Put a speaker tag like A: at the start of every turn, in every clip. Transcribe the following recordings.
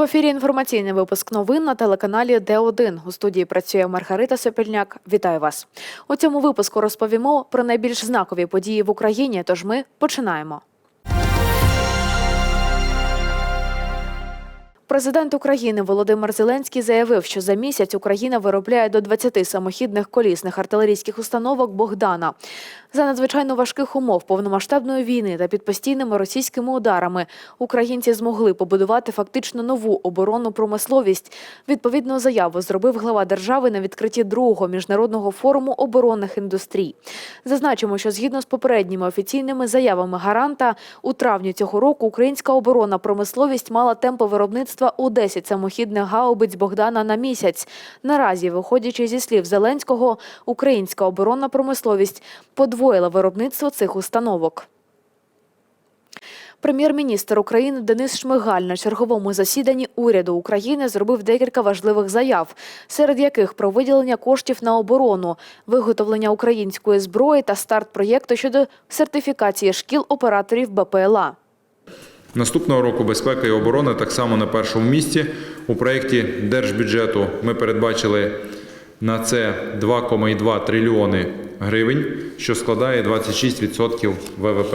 A: В ефірі інформаційний випуск новин на телеканалі Д1. У студії працює Маргарита Сопільняк. Вітаю вас. У цьому випуску розповімо про найбільш знакові події в Україні. Тож ми починаємо. Президент України Володимир Зеленський заявив, що за місяць Україна виробляє до 20 самохідних колісних артилерійських установок Богдана. За надзвичайно важких умов повномасштабної війни та під постійними російськими ударами українці змогли побудувати фактично нову оборонну промисловість. Відповідну заяву зробив глава держави на відкритті другого міжнародного форуму оборонних індустрій. Зазначимо, що згідно з попередніми офіційними заявами гаранта, у травні цього року українська оборонна промисловість мала темпи виробництва у 10 самохідних гаубиць Богдана на місяць. Наразі, виходячи зі слів Зеленського, українська оборонна промисловість подвоїла виробництво цих установок. Прем'єр-міністр України Денис Шмигаль на черговому засіданні уряду України зробив декілька важливих заяв, серед яких про виділення коштів на оборону, виготовлення української зброї та старт проєкту щодо сертифікації шкіл операторів БПЛА.
B: Наступного року безпека і оборона так само на першому місці. У проєкті держбюджету ми передбачили на це 2,2 трильйони гривень, що складає 26% ВВП.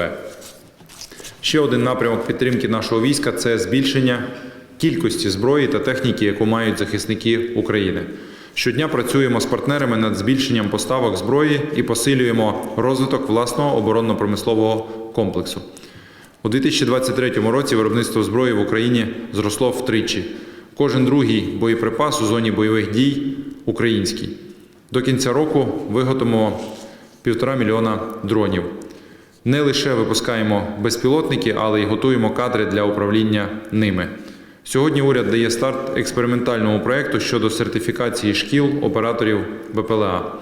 B: Ще один напрямок підтримки нашого війська це збільшення кількості зброї та техніки, яку мають захисники України. Щодня працюємо з партнерами над збільшенням поставок зброї і посилюємо розвиток власного оборонно-промислового комплексу. У 2023 році виробництво зброї в Україні зросло втричі. Кожен другий боєприпас у зоні бойових дій український. До кінця року виготовимо півтора мільйона дронів. Не лише випускаємо безпілотники, але й готуємо кадри для управління ними. Сьогодні уряд дає старт експериментальному проєкту щодо сертифікації шкіл операторів БПЛА.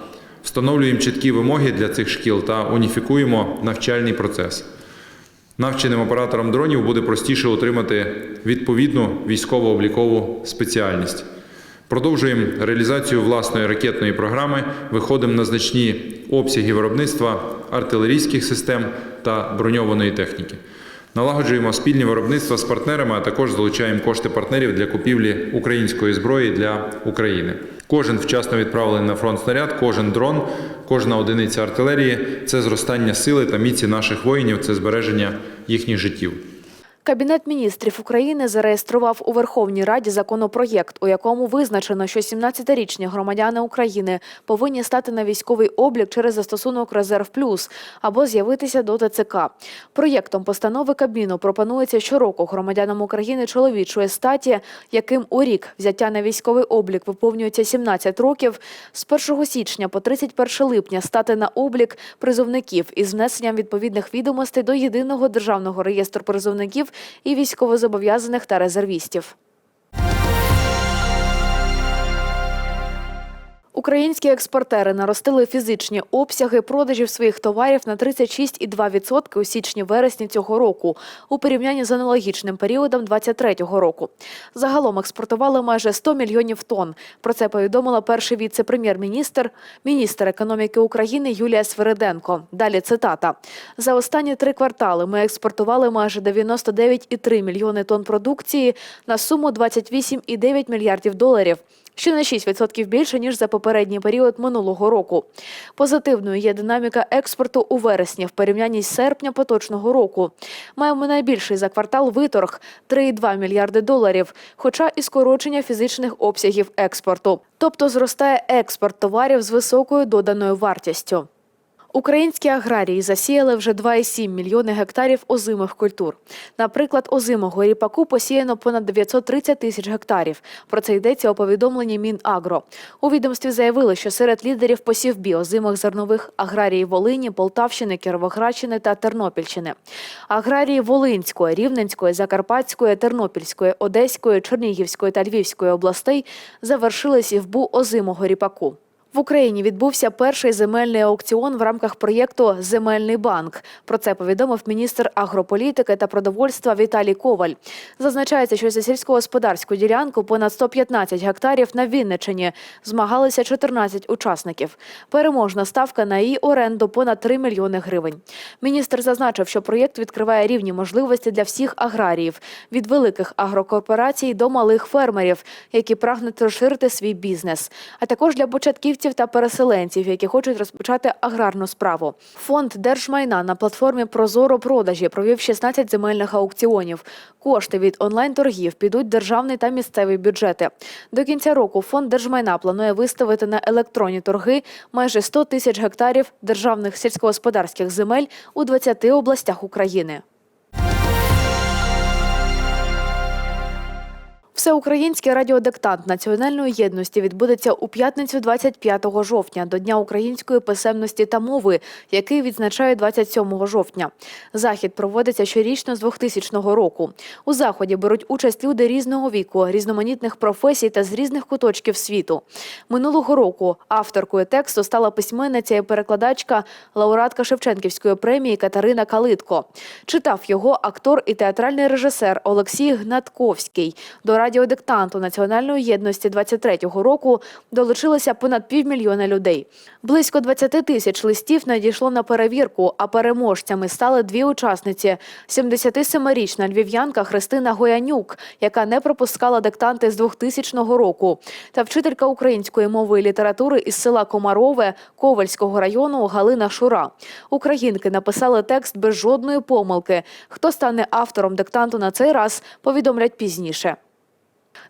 B: Встановлюємо чіткі вимоги для цих шкіл та уніфікуємо навчальний процес. Навченим операторам дронів буде простіше отримати відповідну військово-облікову спеціальність. Продовжуємо реалізацію власної ракетної програми, виходимо на значні обсяги виробництва артилерійських систем та броньованої техніки. Налагоджуємо спільні виробництва з партнерами, а також залучаємо кошти партнерів для купівлі української зброї для України. Кожен вчасно відправлений на фронт снаряд, кожен дрон, кожна одиниця артилерії це зростання сили та міці наших воїнів, це збереження їхніх життів.
A: Кабінет міністрів України зареєстрував у Верховній Раді законопроєкт, у якому визначено, що 17-річні громадяни України повинні стати на військовий облік через застосунок Резерв Плюс або з'явитися до ТЦК. Проєктом постанови Кабміну пропонується щороку громадянам України чоловічої статі, яким у рік взяття на військовий облік виповнюється 17 років, з 1 січня по 31 липня стати на облік призовників із внесенням відповідних відомостей до єдиного державного реєстру призовників і військовозобов'язаних та резервістів. Українські експортери наростили фізичні обсяги продажів своїх товарів на 36,2% у січні-вересні цього року у порівнянні з аналогічним періодом 2023 року. Загалом експортували майже 100 мільйонів тонн. Про це повідомила перший віце-прем'єр-міністр, міністр економіки України Юлія Свериденко. Далі цитата: за останні три квартали ми експортували майже 99,3 мільйони тонн продукції на суму 28,9 мільярдів доларів що на 6% більше ніж за попередній період минулого року. Позитивною є динаміка експорту у вересні в порівнянні з серпня поточного року. Маємо найбільший за квартал виторг 3,2 мільярди доларів, хоча і скорочення фізичних обсягів експорту. Тобто зростає експорт товарів з високою доданою вартістю. Українські аграрії засіяли вже 2,7 мільйони гектарів озимих культур. Наприклад, озимого ріпаку посіяно понад 930 тисяч гектарів. Про це йдеться у повідомленні Мінагро. У відомстві заявили, що серед лідерів посівбі озимих зернових аграрії Волині, Полтавщини, Кіровоградщини та Тернопільщини. Аграрії Волинської, Рівненської, Закарпатської, Тернопільської, Одеської, Чернігівської та Львівської областей завершили сівбу озимого ріпаку. В Україні відбувся перший земельний аукціон в рамках проєкту Земельний банк. Про це повідомив міністр агрополітики та продовольства Віталій Коваль. Зазначається, що за сільськогосподарську ділянку понад 115 гектарів на Вінниччині змагалися 14 учасників. Переможна ставка на її оренду понад 3 мільйони гривень. Міністр зазначив, що проєкт відкриває рівні можливості для всіх аграріїв від великих агрокорпорацій до малих фермерів, які прагнуть розширити свій бізнес, а також для початківців та переселенців, які хочуть розпочати аграрну справу. Фонд держмайна на платформі Прозоро продажі провів 16 земельних аукціонів. Кошти від онлайн-торгів підуть державний та місцеві бюджети. До кінця року фонд держмайна планує виставити на електронні торги майже 100 тисяч гектарів державних сільськогосподарських земель у 20 областях України. Всеукраїнський радіодиктант національної єдності відбудеться у п'ятницю 25 жовтня до Дня української писемності та мови, який відзначають 27 жовтня. Захід проводиться щорічно з 2000 року. У заході беруть участь люди різного віку, різноманітних професій та з різних куточків світу. Минулого року авторкою тексту стала письменниця і перекладачка, лауреатка Шевченківської премії Катерина Калитко. Читав його актор і театральний режисер Олексій Гнатковський. До радіодиктанту національної єдності 23-го року долучилося понад півмільйона людей. Близько 20 тисяч листів надійшло на перевірку, а переможцями стали дві учасниці: 77-річна львів'янка Христина Гоянюк, яка не пропускала диктанти з 2000 року, та вчителька української мови і літератури із села Комарове Ковальського району Галина Шура. Українки написали текст без жодної помилки. Хто стане автором диктанту на цей раз, повідомлять пізніше.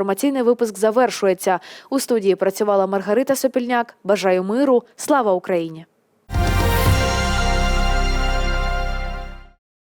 A: інформаційний випуск завершується. У студії працювала Маргарита Сопільняк. Бажаю миру. Слава Україні!